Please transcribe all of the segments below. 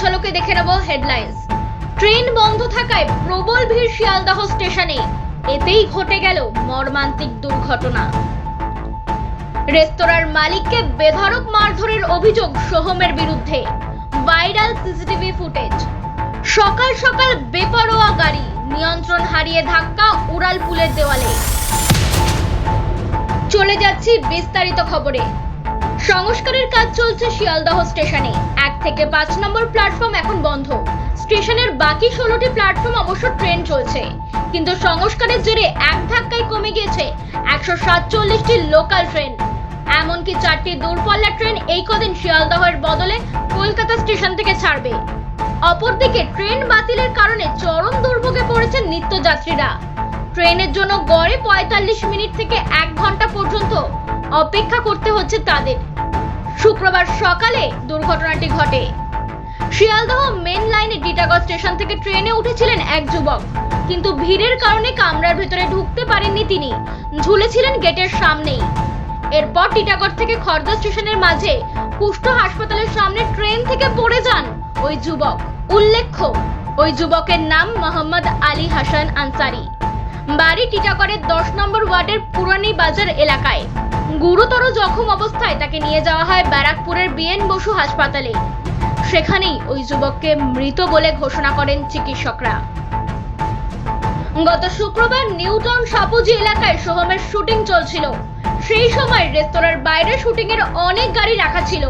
ঝলকে দেখে নেব হেডলাইন্স ট্রেন বন্ধ থাকায় প্রবল ভিড় স্টেশনে। এতেই ঘটে গেল মর্মান্তিক দুর্ঘটনা। রেস্তোরাঁর মালিককে বেধড়ক মারধরের অভিযোগ সোহমের বিরুদ্ধে। Viral CCTV footage. সকাল সকাল বেপরোয়া গাড়ি, নিয়ন্ত্রণ হারিয়ে ধাক্কা উড়াল পুলের দেওয়ালে। চলে যাচ্ছি বিস্তারিত খবরে। সংস্কারের কাজ চলছে শিয়ালদহ স্টেশনে। এক থেকে পাঁচ নম্বর প্ল্যাটফর্ম এখন বন্ধ। স্টেশনের বাকি ষোলোটি প্ল্যাটফর্ম অবশ্য ট্রেন চলছে। কিন্তু সংস্কারের জেরে এক ধাক্কায় কমে গিয়েছে একশো সাতচল্লিশটি লোকাল ট্রেন। এমনকি চারটি দূরপাল্লা ট্রেন এই কদিন শিয়ালদহের বদলে কলকাতা স্টেশন থেকে ছাড়বে। অপরদিকে ট্রেন বাতিলের কারণে চরম দুর্ভোগে পড়েছেন নিত্যযাত্রীরা। ট্রেনের জন্য গড়ে পঁয়তাল্লিশ মিনিট থেকে এক ঘণ্টা পর্যন্ত অপেক্ষা করতে হচ্ছে তাদের। শুক্রবার সকালে দুর্ঘটনাটি ঘটে। শিয়ালদহ মেন লাইনে টিটাগড় স্টেশন থেকে ট্রেনে উঠেছিলেন এক যুবক। কিন্তু ভিড়ের কারণে কামরার ভেতরে ঢুকতে পারেননি তিনি। ঝুলেছিলেন গেটের সামনেই। এরপর টিটাগড় থেকে খর্দা স্টেশনের মাঝে কুষ্ঠ হাসপাতালের সামনে ট্রেন থেকে পড়ে যান ওই যুবক। উল্লেখ্য, ওই যুবকের নাম মোহাম্মদ আলী হাসান আনসারি। বাড়ি টিটাগড়ের দশ নম্বর ওয়ার্ডের পুরানি বাজার এলাকায়। গুরুতর জখম অবস্থায় তাকে নিয়ে যাওয়া হয় ব্যারাকপুরের বিএন বসু হাসপাতালে। সেখানেই ওই যুবককে মৃত বলে ঘোষণা করেন চিকিৎসকরা। গত শুক্রবার নিউটন সাপুজি এলাকায় সোহমের শুটিং চলছিল। সেই সময় রেস্তোরাঁর বাইরে শুটিং এর অনেক গাড়ি রাখা ছিল।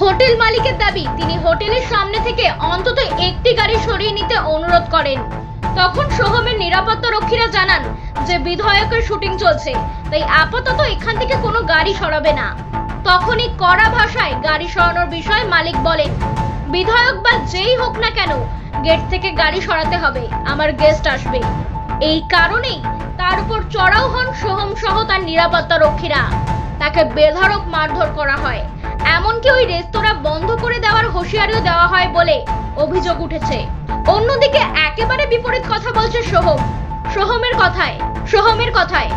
হোটেল মালিকের দাবি, তিনি হোটেলের সামনে থেকে অন্তত একটি গাড়ি সরিয়ে নিতে অনুরোধ করেন। তখন সোহমের নিরাপত্তা রক্ষীরা জানান যে বিধায়কের শুটিং চলছে, তাই আপাতত এখান থেকে কোনো গাড়ি সরাবে না। তখনই কড়া ভাষায় গাড়ি সরানোর বিষয়ে মালিক বলেন, বিধায়ক বা যেই হোক না কেন, গেট থেকে গাড়ি সরাতে হবে, আমার গেস্ট আসবে। এই কারণেই তার উপর চড়াও হন সোহম সহ তার নিরাপত্তা রক্ষীরা। তাকে বেধড়ক মারধর করা হয়। এমনকি ওই রেস্তোরাঁ বন্ধ করে দেওয়ার হুঁশিয়ারিও দেওয়া হয় বলে অভিযোগ উঠেছে। অন্যদিকে একেবারে বিপরীত কথা বলছে সোহম। সোহমের কথায় সোহমের কথায়।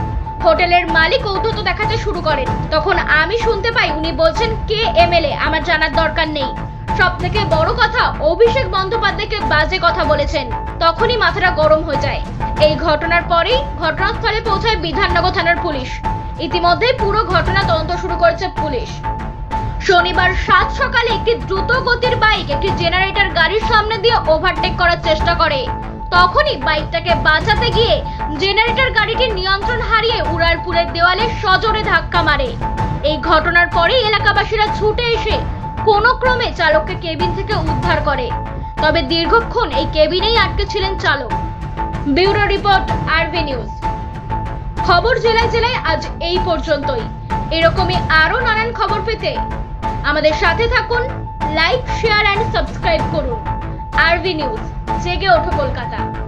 হোটেলের মালিক ঔদ্ধত দেখাতে শুরু করেন। তখন আমি শুনতে পাই উনি বলছেন, কে এমএলএ? আমার জানার দরকার নেই। সব থেকে বড় কথা, অভিষেক বন্দ্যোপাধ্যায়কে বাজে কথা বলেছেন। তখনই মাথাটা গরম হয়ে যায়। এই ঘটনার পরেই ঘটনাস্থলে পৌঁছায় বিধাননগর থানার পুলিশ। ইতিমধ্যে পুরো ঘটনা তদন্ত শুরু করেছে পুলিশ। শনিবার সাত সকালে একটি দ্রুত গতির বাইক একটি জেনারেটর গাড়ির সামনে দিয়ে ওভারটেক করার চেষ্টা করে। তখনই বাইকটাকে বাঁচাতে গিয়ে জেনারেটর গাড়িটির নিয়ন্ত্রণ হারিয়ে উড়ালপুরের দেওয়ালে সজোরে ধাক্কা মারে। এই ঘটনার পরেই এলাকাবাসীরা ছুটে এসে কোনো ক্রমে চালককে কেবিন থেকে উদ্ধার করে। তবে দীর্ঘক্ষণ এই কেবিনেই আটকে ছিলেন চালক। Bureau report, RB news. খবর জেলায় জেলায় আজ এই পর্যন্তই। এরকমই আরও নানান খবর পেতে আমাদের সাথে থাকুন লাইক শেয়ার অ্যান্ড সাবস্ক্রাইব করুন। আরবি নিউজ জেগে ওঠো কলকাতা।